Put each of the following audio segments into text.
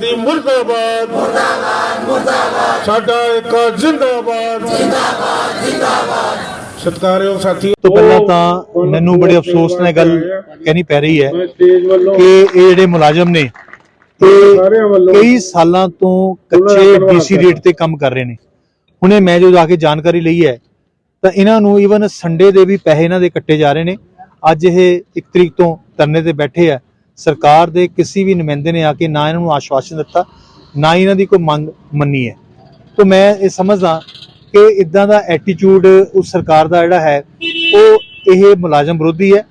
ਦੀ ਮੁਰਦਾਬਾਦ। ਮੁਰਦਾਬਾਦ ਮੁਰਦਾਬਾਦ। ਸਾਡਾ ਇੱਕ ਜਿੰਦਾਬਾਦ। ਜਿੰਦਾਬਾਦ ਜਿੰਦਾਬਾਦ। ਸਤਿਕਾਰਯੋਗ ਸਾਥੀ ਤੋਂ ਪਹਿਲਾਂ ਤਾਂ ਮੈਨੂੰ ਬੜੇ ਅਫਸੋਸ ਨਾਲ ਗੱਲ ਕਹਿਣੀ ਪੈ ਰਹੀ ਹੈ ਕਿ ਇਹ ਜਿਹੜੇ ਮੁਲਾਜ਼ਮ ਨੇ ਕਈ ਸਾਲਾਂ ਤੋਂ ਕੱਚੇ ਡੀਸੀ ਰੇਟ ਤੇ ਕੰਮ ਕਰ ਰਹੇ ਨੇ। ਹੁਣੇ ਮੈਂ ਜੋ ਜਾ ਕੇ ਜਾਣਕਾਰੀ ਲਈ ਹੈ ਤਾਂ ਇਹਨਾਂ ਨੂੰ ਈਵਨ ਸੰਡੇ ਦੇ ਵੀ ਪੈਸੇ ਇਹਨਾਂ ਦੇ ਕੱਟੇ ਜਾ ਰਹੇ ਨੇ। ਅੱਜ ਇਹ 1 ਤਰੀਕ ਤੋਂ ਧਰਨੇ ਤੇ ਬੈਠੇ ਆ। ਸਰਕਾਰ ਦੇ ਕਿਸੇ ਵੀ ਨੁਮਾਇੰਦੇ ਨੇ ਆ ਕੇ ਨਾ ਇਹਨਾਂ ਨੂੰ ਆਸ਼ਵਾਸਨ ਦਿੱਤਾ, ਨਾ ਹੀ ਇਹਨਾਂ ਦੀ ਕੋਈ ਮੰਗ ਮੰਨੀ ਹੈ। ਤਾਂ ਮੈਂ ਇਹ ਸਮਝਦਾ ਕਿ ਇਦਾਂ ਦਾ ਐਟੀਟਿਊਡ ਉਸ ਸਰਕਾਰ ਦਾ ਜਿਹੜਾ ਹੈ, ਉਹ ਇਹ ਮੁਲਾਜ਼ਮ ਵਿਰੋਧੀ ਹੈ।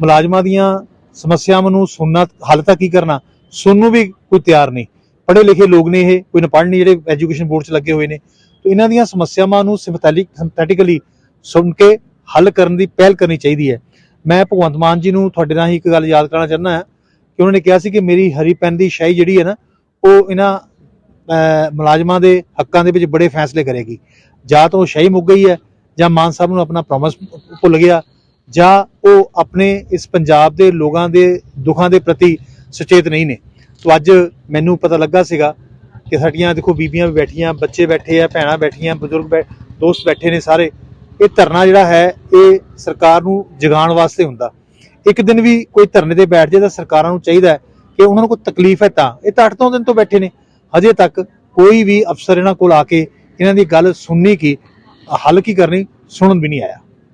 ਮੁਲਾਜ਼ਮਾਂ ਦੀਆਂ ਸਮੱਸਿਆਵਾਂ ਨੂੰ ਸੁਣਨਾ, ਹੱਲ ਤਾਂ ਕੀ ਕਰਨਾ? ਸੁਣਨ ਨੂੰ ਵੀ ਕੋਈ ਤਿਆਰ ਨਹੀਂ। ਪੜ੍ਹੇ ਲਿਖੇ ਲੋਕ ਨੇ ਇਹ, ਕੋਈ ਨਾ ਪੜ੍ਹ ਨਹੀਂ, ਜਿਹੜੇ ਐਜੂਕੇਸ਼ਨ ਬੋਰਡ 'ਚ ਲੱਗੇ ਹੋਏ ਨੇ। ਤੇ ਇਹਨਾਂ ਦੀਆਂ ਸਮੱਸਿਆਵਾਂ ਨੂੰ ਸਿੰਪੈਥੈਟਿਕ ਸਿੰਪੈਥੈਟਿਕਲੀ ਸੁਣ ਕੇ ਹੱਲ ਕਰਨ ਦੀ ਪਹਿਲ ਕਰਨੀ ਚਾਹੀਦੀ ਹੈ। ਮੈਂ ਭਗਵੰਤ ਮਾਨ ਜੀ ਨੂੰ ਤੁਹਾਡੇ ਨਾਲ ਹੀ ਇੱਕ ਗੱਲ ਯਾਦ ਕਰਾਉਣਾ ਚਾਹੁੰਦਾ ਹਾਂ। ਕਿ ਉਹਨਾਂ ਨੇ ਕਿਹਾ ਸੀ ਕਿ ਮੇਰੀ ਹਰੀ ਪੈਨ ਦੀ ਸ਼ਾਹੀ ਜਿਹੜੀ ਹੈ ਨਾ, ਉਹ ਇਹਨਾਂ ਮੁਲਾਜ਼ਮਾਂ ਦੇ ਹੱਕਾਂ ਦੇ ਵਿੱਚ ਬੜੇ ਫੈਸਲੇ ਕਰੇਗੀ। ਜਾਂ ਤਾਂ ਉਹ ਸ਼ਾਹੀ ਮੁੱਕ ਗਈ ਹੈ, ਜਾਂ ਮਾਨ ਸਾਹਿਬ ਨੂੰ ਆਪਣਾ ਪ੍ਰੋਮਿਸ ਭੁੱਲ ਗਿਆ, ਜਾਂ ਉਹ ਆਪਣੇ ਇਸ ਪੰਜਾਬ ਦੇ ਲੋਕਾਂ ਦੇ ਦੁੱਖਾਂ ਦੇ ਪ੍ਰਤੀ ਸੁਚੇਤ ਨਹੀਂ ਨੇ। ਸੋ ਅੱਜ ਮੈਨੂੰ ਪਤਾ ਲੱਗਾ ਸੀਗਾ ਕਿ ਸਾਡੀਆਂ ਦੇਖੋ ਬੀਬੀਆਂ ਵੀ ਬੈਠੀਆਂ, ਬੱਚੇ ਬੈਠੇ ਆ, ਭੈਣਾਂ ਬੈਠੀਆਂ, ਬਜ਼ੁਰਗ ਬੈ- ਦੋਸਤ ਬੈਠੇ ਨੇ ਸਾਰੇ। ਇਹ ਧਰਨਾ ਜਿਹੜਾ ਹੈ, ਇਹ ਸਰਕਾਰ ਨੂੰ ਜਗਾਉਣ ਵਾਸਤੇ ਹੁੰਦਾ। ਇੱਕ ਦਿਨ ਵੀ ਕੋਈ ਧਰਨੇ ਤੇ ਬੈਠ ਜਾਏ ਤਾਂ ਸਰਕਾਰਾਂ ਨੂੰ ਚਾਹੀਦਾ ਹੈ ਕਿ ਉਹਨਾਂ ਨੂੰ ਕੋਈ ਤਕਲੀਫ ਹੈ ਤਾਂ। ਇਹ ਤਾਂ 8 ਦਿਨ ਤੋਂ ਬੈਠੇ ਨੇ। ਹਜੇ ਤੱਕ ਕੋਈ ਵੀ ਅਫਸਰ ਇਹਨਾਂ ਕੋਲ ਆ ਕੇ ਇਹਨਾਂ ਦੀ ਗੱਲ ਸੁਣਨੀ ਕੀ, ਹੱਲ ਕੀ ਕਰਨੀ ਸੁਣਨ ਵੀ ਨਹੀਂ ਆਇਆ।